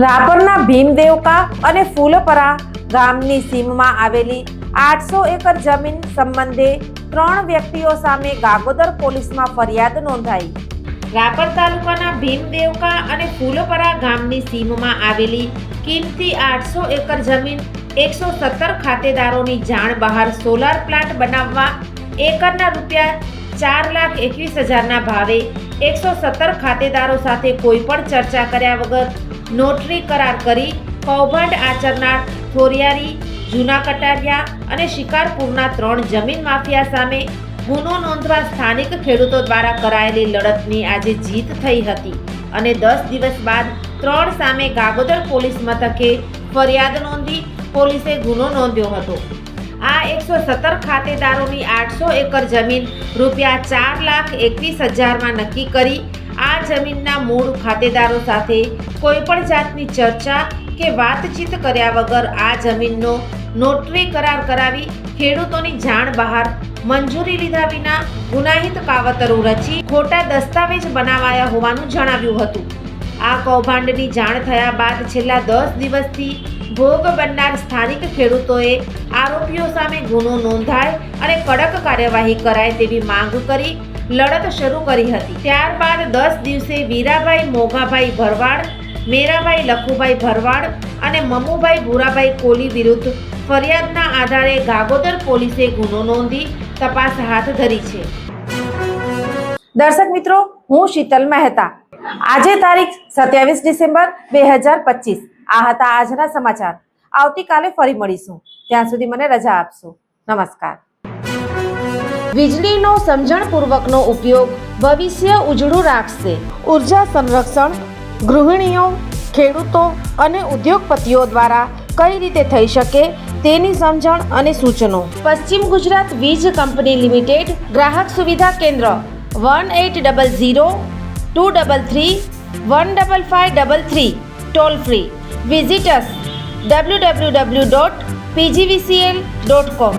રાપરના ભીમદેવકા અને ફૂલપરા ગામની સીમમાં આવેલી આઠસો એકર જમીન સંબંધે ત્રણ વ્યક્તિઓ સામે ગાગોદર પોલીસમાં ફરિયાદ નોંધાઈ. રાપર તાલુકાના ભીમદેવકા અને ફૂલપરા ગામની સીમમાં આવેલી કિંમતી આઠસો એકર જમીન એકસો સત્તર ખાતેદારોની જાણ બહાર સોલાર પ્લાન્ટ બનાવવા એકરના રૂપિયા ચાર લાખ એકવીસ હજારના ભાવે એકસો સત્તર ખાતેદારો સાથે કોઈ પણ ચર્ચા કર્યા વગર નોટરી કરાર કરી કૌભાંડ આચરનાર થોરિયારી, જૂના કટારિયા અને શિકારપુરના ત્રણ જમીન માફિયા સામે ગુનો નોંધવા સ્થાનિક ખેડૂતો દ્વારા કરાયેલી લડતની આજે જીત થઈ હતી અને દસ દિવસ બાદ ત્રણ સામે ગાગોદર પોલીસ મથકે ફરિયાદ નોંધી પોલીસે ગુનો નોંધ્યો હતો. આ એકસો સત્તર ખાતેદારોની આઠસો એકર જમીન રૂપિયા ચાર લાખ એકવીસ હજારમાં નક્કી કરી આ જમીનના મૂળ ખાતેદારો સાથે કોઈ પણ જાતની ચર્ચા કે વાતચીત કર્યા વગર આ જમીનનો નોટરી કરાર કરાવી ખેડૂતોની જાણ બહાર મંજૂરી લીધા વિના ગુનાહિત કાવતરો રચી ખોટા દસ્તાવેજ બનાવાયા હોવાનું જણાવ્યું હતું. આ કૌભાંડની જાણ થયા બાદ છેલ્લા દસ દિવસથી ભોગ બનનાર સ્થાનિક ખેડૂતોએ આરોપીઓ સામે ગુનો નોંધાય અને કડક કાર્યવાહી કરાય તેવી માંગ કરી લડત શરૂ કરી હતી. ત્યારબાદ દસ દિવસે વીરાભાઈ મોગાભાઈ ભરવાડ, મેરાભાઈ લખુભાઈ ભરવાડ અને મમુભાઈ ભૂરાભાઈ કોલી વિરુદ્ધ ફરિયાદના આધારે ગાગોદર પોલીસે ગુનો નોંધી તપાસ હાથ ધરી છે. દર્શક મિત્રો, હું શીતલ મહેતા. આજે તારીખ સત્યાવીસ ડિસેમ્બર બે હજાર પચીસ. આ હતા આજના સમાચાર. આવતીકાલે ફરી મળીશું. ત્યાં સુધી મને રજા આપશો. નમસ્કાર. વીજળીનો સમજણપૂર્વકનો ઉપયોગ ભવિષ્ય ઉજળું રાખશે. ઊર્જા સંરક્ષણ, ગૃહિણીઓ, ખેડૂતો અને ઉદ્યોગપતિઓ દ્વારા કઈ રીતે થઈ શકે તેની સમજણ અને સૂચનો. પશ્ચિમ ગુજરાત વીજ કંપની લિમિટેડ ગ્રાહક સુવિધા કેન્દ્ર one eight double zero two double three one double five double three toll free. Visitors W W W dot PGVCL dot com.